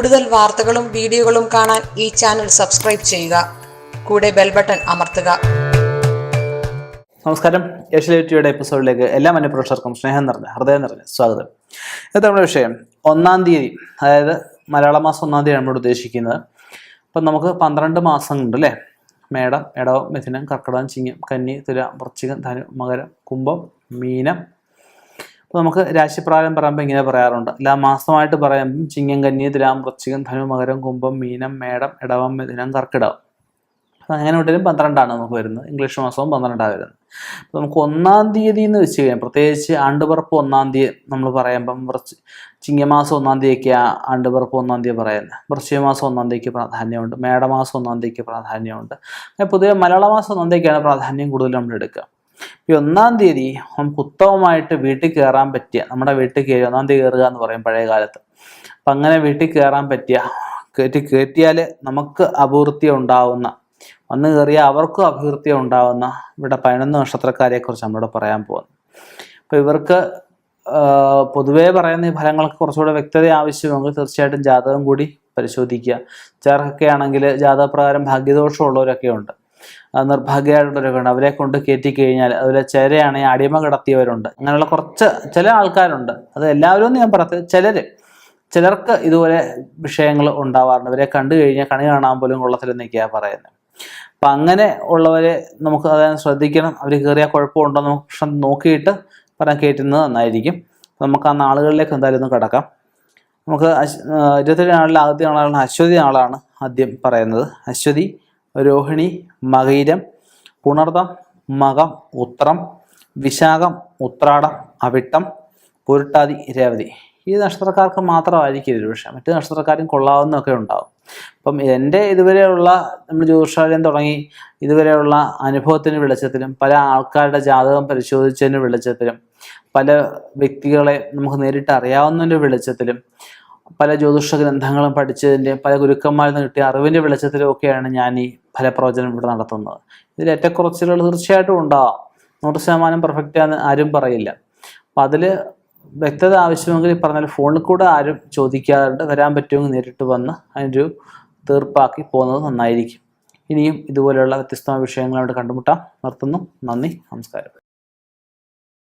കൂടുതൽ വാർത്തകളും വീഡിയോകളും കാണാൻ ഈ ചാനൽ സബ്സ്ക്രൈബ് ചെയ്യുക. കൂടെ ബെൽ ബട്ടൺ അമർത്തുക. നമസ്കാരം. ഏഷ്യയുടെ എപ്പിസോഡിലേക്ക് എല്ലാ മനുപ്രേക്ഷകർക്കും സ്നേഹം നിറഞ്ഞ ഹൃദയം നിറഞ്ഞ സ്വാഗതം. ഇത് നമ്മുടെ വിഷയം. ഒന്നാം തീയതി അതായത് മലയാള മാസം ഒന്നാം തീയതി നമ്മൾ ഉദ്ദേശിക്കുന്നത്. അപ്പം നമുക്ക് പന്ത്രണ്ട് ഉണ്ട് അല്ലേ? മേടം ഇടവം മിഥുനം കർക്കിടകം ചിങ്ങം കന്നി തുല വൃശ്ചികം ധനു മകരം കുംഭം മീനം അപ്പോൾ നമുക്ക് രാശിപ്രായം പറയുമ്പോൾ ഇങ്ങനെ പറയാറുണ്ട്. എല്ലാ മാസമായിട്ട് പറയുമ്പം ചിങ്ങം കന്നി തുലാം വൃശ്ചികം ധനു മകരം കുംഭം മീനം മേടം ഇടവം മിഥുനം കർക്കിടകം. അങ്ങനെ വിട്ടാലും പന്ത്രണ്ടാണ് നമുക്ക് വരുന്നത്. ഇംഗ്ലീഷ് മാസവും പന്ത്രണ്ടാണ് വരുന്നത്. അപ്പോൾ നമുക്ക് ഒന്നാം തീയതി എന്ന് വെച്ച് കഴിഞ്ഞാൽ പ്രത്യേകിച്ച് ആണ്ടുപിറപ്പ് ഒന്നാം തീയതി നമ്മൾ പറയുമ്പം വൃശ്ചി ചിങ്ങമാസം ഒന്നാം തീയതിക്ക് ആണ്ടുപിറപ്പ് ഒന്നാം തീയതി പറയുന്നത്. വൃശ്ചിക മാസം ഒന്നാം തീയതിക്ക് പ്രാധാന്യമുണ്ട്. മേടമാസം ഒന്നാം തീയതിക്ക് പ്രാധാന്യമുണ്ട്. പൊതുവെ മലയാള മാസം ഒന്നാം തീയതിക്കാണ് പ്രാധാന്യം കൂടുതൽ നമ്മൾ എടുക്കുക. ഈ ഒന്നാം തീയതി നമുക്ക് ഉത്തമമായിട്ട് വീട്ടിൽ കയറാൻ പറ്റിയ നമ്മുടെ വീട്ടിൽ കയറി ഒന്നാം തീയതി കയറുക എന്ന് പറയും പഴയ കാലത്ത്. അപ്പം അങ്ങനെ വീട്ടിൽ കയറാൻ പറ്റിയ കയറ്റി കയറ്റിയാൽ നമുക്ക് അപൂർത്തി ഉണ്ടാവുന്ന വന്ന് കയറിയ അവർക്കും അഭിവൃദ്ധി ഉണ്ടാവുന്ന ഇവിടെ പതിനൊന്ന് നക്ഷത്രക്കാരെക്കുറിച്ച് നമ്മളിവിടെ പറയാൻ പോകുന്നു. അപ്പോൾ ഇവർക്ക് പൊതുവേ പറയുന്ന ഈ ഫലങ്ങൾക്ക് കുറച്ചുകൂടെ വ്യക്തത ആവശ്യമെങ്കിൽ തീർച്ചയായിട്ടും ജാതകം കൂടി പരിശോധിക്കുക. ചിലർക്കൊക്കെ ആണെങ്കിൽ ജാതകപ്രകാരം ഭാഗ്യദോഷമുള്ളവരൊക്കെ ഉണ്ട് നിർഭാഗ്യമായിട്ടുള്ളവരൊക്കെ അവരെ കൊണ്ട് കയറ്റി കഴിഞ്ഞാൽ അതുപോലെ ചിലയാണെങ്കിൽ അടിമ കിടത്തിയവരുണ്ട്. അങ്ങനെയുള്ള കുറച്ച് ചില ആൾക്കാരുണ്ട്. അത് എല്ലാവരും എന്ന് ഞാൻ പറയത്തില്ല. ചിലര്. ചിലർക്ക് ഇതുപോലെ വിഷയങ്ങൾ ഉണ്ടാവാറുണ്ട്. ഇവരെ കണ്ടു കഴിഞ്ഞാൽ കണി കാണാൻ പോലും കൊള്ളത്തില്ലെന്നൊക്കെയാണ് പറയുന്നത്. അപ്പം അങ്ങനെ ഉള്ളവരെ നമുക്ക് അതായത് ശ്രദ്ധിക്കണം. അവർ കയറിയാൽ കുഴപ്പമുണ്ടോ നമുക്ക് പ്രശ്നം നോക്കിയിട്ട് പറയാൻ കയറ്റുന്നത് നന്നായിരിക്കും. നമുക്ക് ആ നാളുകളിലേക്ക് എന്തായാലും ഒന്ന് കിടക്കാം. നമുക്ക് ഇരുപത്തേഴ് നാളിൽ ആദ്യ നാളാണ് അശ്വതി നാളാണ് ആദ്യം പറയുന്നത്. അശ്വതി രോഹിണി മകയിരം പുണർദം മകം ഉത്രം വിശാഖം ഉത്രാടം അവിട്ടം പുരുട്ടാതി രേവതി. ഈ നക്ഷത്രക്കാർക്ക് മാത്രമായിരിക്കും ഇത് പക്ഷേ മറ്റു നക്ഷത്രക്കാരും കൊള്ളാവുന്നൊക്കെ ഉണ്ടാവും. അപ്പം എന്റെ ഇതുവരെയുള്ള നമ്മൾ ജ്യോതിഷാലയം തുടങ്ങി ഇതുവരെയുള്ള അനുഭവത്തിന് വെളിച്ചത്തിലും പല ആൾക്കാരുടെ ജാതകം പരിശോധിച്ചതിന് വെളിച്ചത്തിലും പല വ്യക്തികളെ നമുക്ക് നേരിട്ട് അറിയാവുന്നതിന്റെ വെളിച്ചത്തിലും പല ജ്യോതിഷ ഗ്രന്ഥങ്ങളും പഠിച്ചതിന്റെ പല ഗുരുക്കന്മാരിൽ നിന്ന് കിട്ടിയ അറിവിന്റെ വെളിച്ചത്തിലും ഒക്കെയാണ് ഞാൻ ഈ ഫലപ്രവചനം ഇവിടെ നടത്തുന്നത്. ഇതിൽ ഏറ്റക്കുറച്ചിലുകൾ തീർച്ചയായിട്ടും ഉണ്ടാവാം. നൂറ് ശതമാനം പെർഫെക്റ്റ് ആണെന്ന് ആരും പറയില്ല. അപ്പം അതിൽ വ്യക്തത ആവശ്യമെങ്കിൽ പറഞ്ഞാൽ ഫോണിൽ കൂടെ ആരും ചോദിക്കാറുണ്ട് വരാൻ പറ്റുമെങ്കിൽ നേരിട്ട് വന്ന് അതിന്റെ ഒരു തീർപ്പാക്കി പോകുന്നത് നന്നായിരിക്കും. ഇനിയും ഇതുപോലെയുള്ള വ്യത്യസ്തമായ വിഷയങ്ങളോട് കണ്ടുമുട്ടാം. നിർത്തുന്നു. നന്ദി. നമസ്കാരം.